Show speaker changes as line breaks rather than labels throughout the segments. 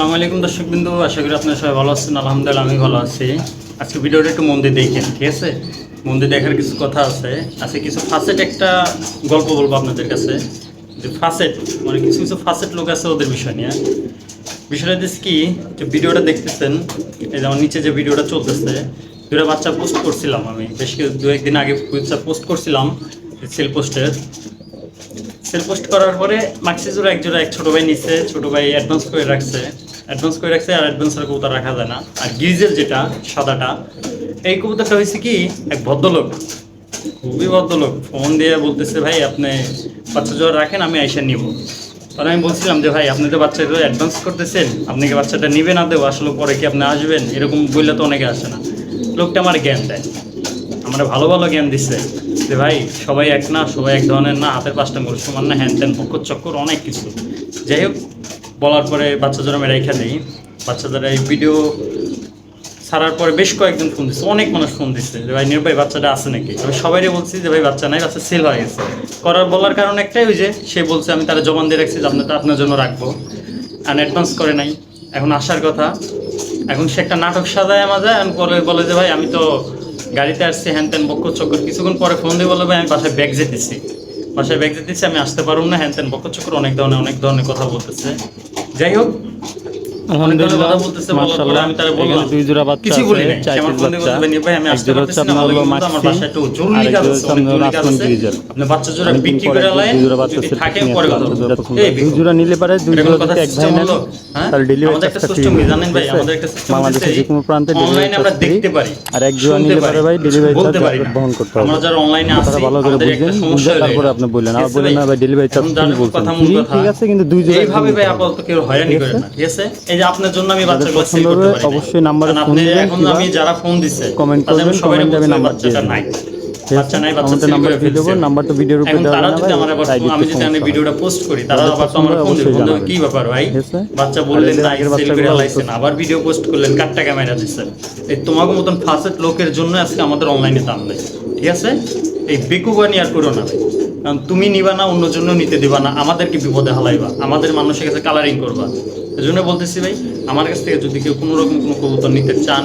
আসসালামু আলাইকুম দর্শক বিন্দু আশা করি আপনারা সবাই ভালো আছেন, আলহামদুলিল্লাহ আমি ভালো আছি। আজকে ভিডিওটা একটু মন দিয়ে দেখেন, ঠিক আছে? মন দিয়ে দেখার কিছু কথা আছে। আজকে কিছু ফাসেট একটা গল্প বলব আপনাদের কাছে। যে ফাসেট মানে কিছু কিছু ফাসেট লোক আছে ওদের বিষয় নিয়ে। বিষয়টা দিস কি, যে ভিডিওটা দেখতেছেন, এই যেমন নিচে যে ভিডিওটা চলতেছে দুটা বাচ্চা পোস্ট করছিলাম আমি। বেশ কিছু, দু একদিন আগে পোস্ট করছিলাম সেল পোস্টের সেল পোস্ট করার পরে মাক্সিজোর একজোড়া, এক ছোট ভাই নিচ্ছে ছোট ভাই অ্যাডভান্স করে রাখছে। অ্যাডভান্স করে রাখছে আর অ্যাডভান্সের কবুতর রাখা যায় না। আর গ্রিজের যেটা, সাদাটা, এই কবুতরটা হয়েছে কি, এক ভদ্রলোক। খুবই ভদ্রলোক। ফোন দিয়ে বলতেছে, ভাই, আপনি বাচ্চা জোড়া রাখেন, আমি আইসা নিব। তখন আমি বলছিলাম যে, ভাই, আপনি তো বাচ্চাটা অ্যাডভান্স করতেছেন, আপনি কি বাচ্চাটা নেবেন না দেবো আসলে পরে কি আপনি আসবেন? এরকম বললে তো অনেকে আসে না। লোকটা আমার জ্ঞান দেয়। আমার ভালো ভালো জ্ঞান দিচ্ছে যে, ভাই, সবাই এক না, সবাই এক ধরনের না, হাতের পাঁচটা করে সমান না, হ্যান ত্যান পক্ষ চক্কর, অনেক কিছু। যাই হোক বলার পরে বাচ্চা যারা আমি রেখা নেই বাচ্চা যারা এই ভিডিও ছাড়ার পরে বেশ কয়েকজন ফোন দিচ্ছে অনেক মানুষ ফোন দিচ্ছে যে, ভাই নির ভাই বাচ্চাটা আছে নাকি? আমি সবাইকে বলছি যে, ভাই, বাচ্চা নাই, বাচ্চা সেল হয়ে গেছে। করার বলার কারণ একটাই ওই যে, সে বলছে, আমি তারা জবান দিয়ে রাখছি যে আপনার আপনার জন্য রাখব। আর অ্যাডভান্স করে নাই। এখন আসার কথা। এখন সে একটা নাটক সাজায় মাজায় এখন পরে বলে যে, ভাই, আমি তো গাড়িতে আসছি, হ্যান ত্যান বক্ষ চক্কর। কিছুক্ষণ পরে ফোন দিয়ে বলে, ভাই, আমি বাসায় ব্যাগ যেতেছি। বাসায় ব্যাগ যেতেছি, আমি আসতে পারব না, হ্যান ত্যান বক্ষ চক্কর, অনেক ধরনের অনেক ধরনের কথা বলতেছে। যাই হোক অনেক ধরনের কথা বলতেছে বলার পরে আমি তারা বললাম
দুই জোড়া বাচ্চা
কিছু বলি
আছে,
আমার ফোন দিয়ে
বাচ্চা।
ভাই, ভাই আমি আসতে পারতেছি না
হলো
কিন্তু আমার
মাক্সি,
একটু জরুরি কাজ আছে
হচ্ছে
অনেক
আপনার
জরুরি কাজ আছে আপনি বাচ্চা জোড়া বিক্রি করে লাইন
দুই জোড়া বাচ্চা
থাকে পরে কথা
দুই জোড়া
বলব।
পছন্দ
এই
দুই জোড়া নিলে পারে দুই জোড়া থেকে এক ভাই নেন
হ্যাঁ?
তাহলে ডেলিভারি
আমাদের একটা
চার্জটা
system
ফ্রি
কি জানেন ভাই? আমাদের একটা system
বাংলাদেশের যে কোনো প্রান্তে ডেলিভারি
আমরা দেখতে পারি,
আর এক জোড়া নিলে
পারে
ভাই ডেলিভারি চার্জ বহন করতে হবে
আমরা যারা অনলাইনে আছি
ভালো করে
আমাদের একটা
বুঝবেন
সমস্যা
বুঝে তারপরে আপনি বললেন আর
ঠিক
বললেন না
ভাই?
ডেলিভারি চার্জ বলছেন ঠিক আছে কিন্তু দুই জোড়া
এইভাবে ভাই আপাতত কেউ হয়রানি করে না ঠিক আছে এই যে আপনার জন্য আমি
পছন্দ হবে, অবশ্যই নাম্বারে ফোন দিবেন
এখন আমি যারা ফোন দিছে
কমেন্ট করবেন, কমেন্টে আমি নাম্বার দিয়ে
নাই। বাচ্চা নাই বাচ্চা
নাম্বার দিয়ে দেবো নাম্বার তো ভিডিওর উপরে দেওয়া
তারা যদি আমার আবার আমি যদি আমি ভিডিওটা পোস্ট করি তারা আবার তো আমার ফোন দিবে।
জানাবেন।
কি ব্যাপার ভাই? বাচ্চা বললেন সেল করে লাইছেন আবার ভিডিও পোস্ট করলেন কার টাকা মেরা দিচ্ছেন। এই তোমাকে মতন ফাসেট লোকের জন্য আজকে আমাদের অনলাইনে দাম নেই। ঠিক আছে? এই বেকুবানি আর করো না ভাই। কারণ তুমি নিবা না অন্য জন্য নিতে দিবা না আমাদেরকে বিপদে হালাইবা। আমাদের মানুষের কাছে কালারিং করবা। এই জন্য বলতেছি ভাই, আমার কাছ থেকে যদি কেউ কোনো রকম কোনো কবুতর নিতে চান,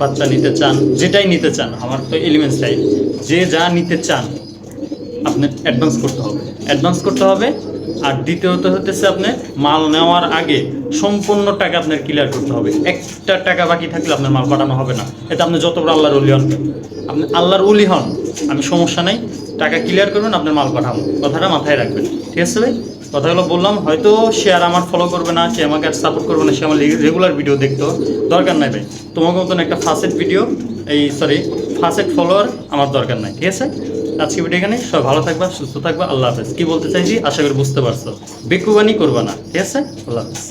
বাচ্চা নিতে চান, যেটাই নিতে চান, আমার তো এলিমেন্টস চাই, যে যা নিতে চান, আপনার অ্যাডভান্স করতে হবে। অ্যাডভান্স করতে হবে, আর দ্বিতীয়ত হতেছে আপনার মাল নেওয়ার আগে সম্পূর্ণ টাকা আপনার ক্লিয়ার করতে হবে। একটা টাকা বাকি থাকলে আপনার মাল পাঠানো হবে না। এটা আপনি যত বড় আল্লাহর উলি হন, আপনি আল্লাহর উলি হন, আমি সমস্যা নাই, টাকা ক্লিয়ার করবেন, আপনার মাল পাঠাবো। কথাটা মাথায় রাখবেন। ঠিক আছে ভাই? কথাগুলো বললাম, হয়তো সে আর আমার ফলো করবে না, সে আমাকে আর সাপোর্ট করবে না, সে আমার রেগুলার ভিডিও দেখতো। দরকার নাই ভাই। তোমাকে মতন একটা ফার্স্ট ভিডিও এই সরি ফার্স্ট ফলোয়ার আমার দরকার নাই, ঠিক আছে? আজকে ভিডিও এখানে সব ভালো থাকবা, সুস্থ থাকবা, আল্লাহ হাফেজ। কি বলতে চাইছি? আশা করি বুঝতে পারছ। বেকুবানি করবা না, ঠিক আছে? আল্লাহ হাফেজ।